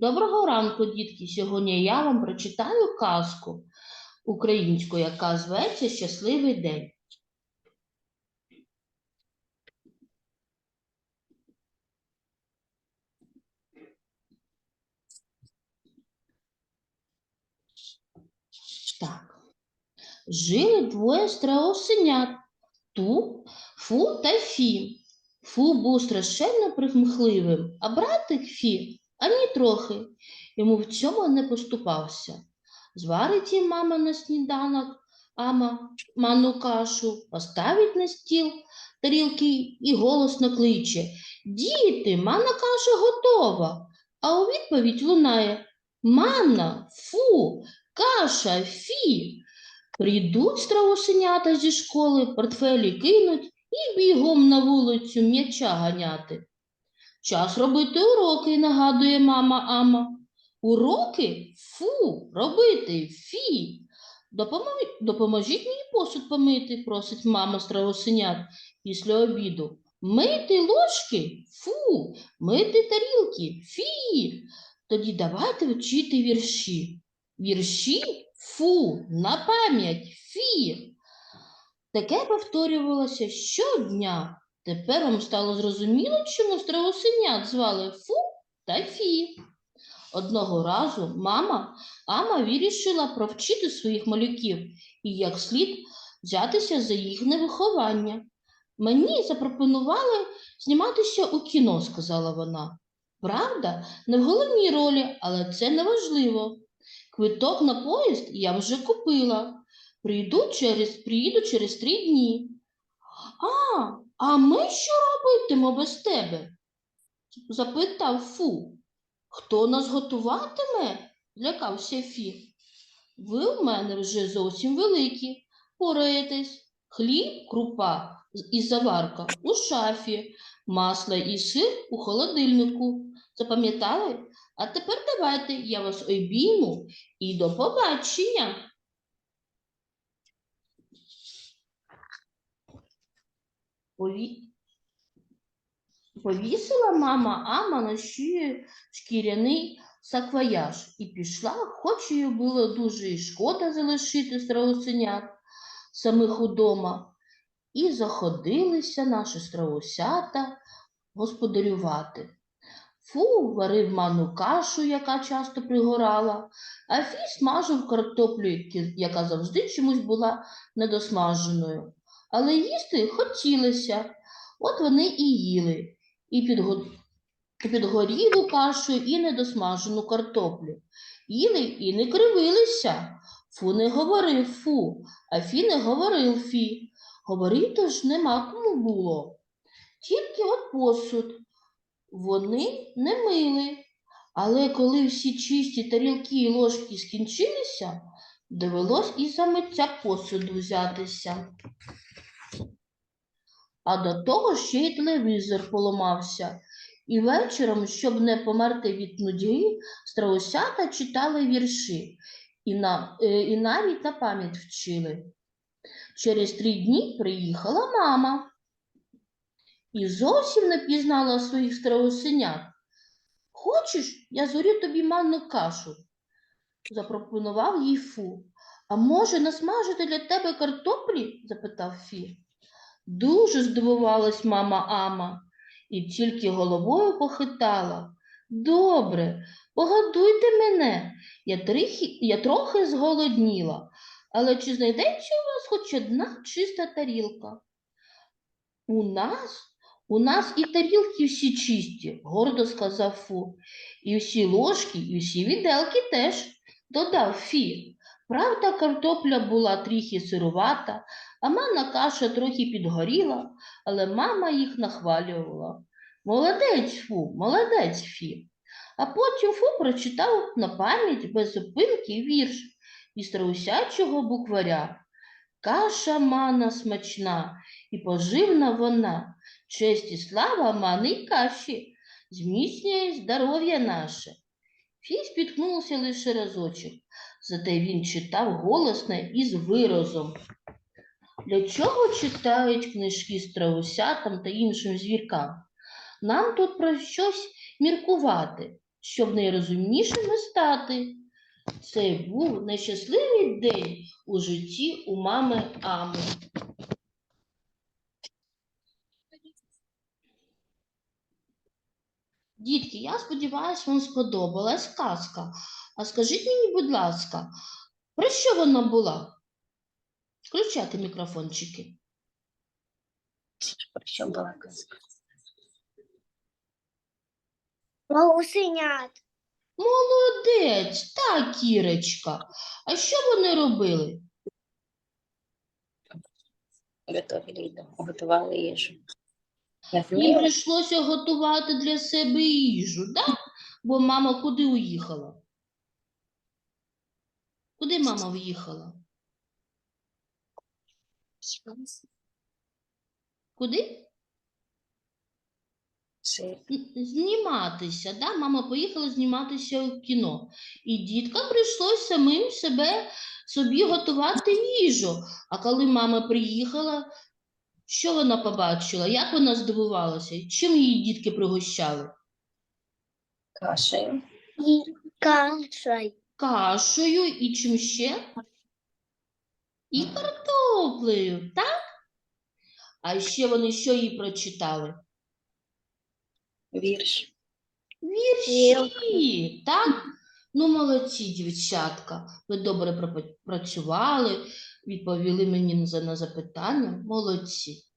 Доброго ранку, дітки. Сьогодні я вам прочитаю казку українську, яка зветься Щасливий день. Так. Жили двоє страусенят Ту, Фу та Фі. Фу був страшенно примхливим, а братик Фі ані трохи. Йому в цьому не поступався. Зварить їм мама на сніданок, ама манну кашу, поставить на стіл тарілки і голосно кличе Діти, манна каша готова. А у відповідь лунає Манна, фу, каша, фі. Прийдуть страусенята зі школи, портфелі кинуть і бігом на вулицю м'яча ганяти. Час робити уроки, нагадує мама Ама. Уроки? Фу, робити, фі. Допомо- Допоможіть мені посуд помити, просить мама страусенят після обіду. Мити ложки? Фу, мити тарілки, фі. Тоді давайте вчити вірші. Вірші? Фу, на пам'ять, фі. Таке повторювалося щодня. Тепер вам стало зрозуміло, чому страусенят звали Фу та Фі. Одного разу мама Ама вирішила провчити своїх малюків і як слід взятися за їхнє виховання. Мені запропонували зніматися у кіно, сказала вона. Правда, не в головній ролі, але це не важливо. Квиток на поїзд я вже купила. Прийду через, приїду через три дні. А, а ми що робитимо без тебе? запитав Фу. Хто нас готуватиме? злякався Фі. Ви у мене вже зовсім великі. Пораєтесь. Хліб, крупа і заварка у шафі, масло і сир у холодильнику. Запам'ятали? А тепер давайте я вас обійму і до побачення. Пові... Повісила мама Ама на шию шкіряний саквояж і пішла, хоч їй було дуже шкода залишити страусенят самих удома. І заходилися наші страусята господарювати. Фу варив манну кашу, яка часто пригорала, а Фі смажив картоплю, яка завжди чомусь була недосмаженою. Але їсти хотілося, от вони і їли, і підго... підгорілу кашу, і недосмажену картоплю. Їли і не кривилися. Фу не говорив фу, а Фі не говорив Фі. Говорити ж нема кому було. Тільки от посуд. Вони не мили. Але коли всі чисті тарілки і ложки скінчилися, довелось і за миття посуду взятися. А до того ще й телевізор поламався. І вечором, щоб не померти від нудьги, страусята читали вірші і, на, е, і навіть на пам'ять вчили. Через три дні приїхала мама і зовсім не пізнала своїх страусенят. Хочеш, я зорю тобі манну кашу? Запропонував їй Фу. А може, насмажити для тебе картоплі? запитав Фі. Дуже здивувалась мама Ама і тільки головою похитала. Добре, погодуйте мене. Я, трохи, я трохи зголодніла, але чи знайдеться у вас хоч одна чиста тарілка? У нас? У нас і тарілки всі чисті, гордо сказав Фу. І всі ложки, і всі віделки теж, додав Фі. Правда, картопля була трохи сирувата, а манна каша трохи підгоріла, але мама їх нахвалювала. Молодець Фу, молодець Фі. А потім Фу прочитав на пам'ять без зупинки вірш із страусячого букваря. Каша мана смачна і поживна вона, честь і слава мани й каші, зміцнює здоров'я наше. Фі спіткнувся лише разочок, зате він читав голосно і з виразом. Для чого читають книжки страусятам та іншим звіркам? Нам тут про щось міркувати. щоб найрозумнішими стати. Це був найщасливий день у житті у мами Ами. Дітки, я сподіваюся, вам сподобалась казка. А скажіть мені, будь ласка, про що вона була? Включайте мікрофончики. Про що була казка? Гусенят. Молодець, та Кірочка. А що вони робили? Готовили готували їжу. Їм прийшлося готувати для себе їжу, да? бо мама куди уїхала? Куди мама в'їхала? Куди? Зніматися, да? Мама поїхала зніматися у кіно. І діткам прийшлося самим себе собі готувати їжу. А коли мама приїхала, що вона побачила? Як вона здивувалася? Чим її дітки пригощали? кашею, И кашей. Кашею і чим ще? І картоплею, так? А ще вони що їй прочитали? вірш. Вірші, так? Ну, молодці, дівчатка. Ви добре пропа- працювали, відповіли мені на запитання. Молодці.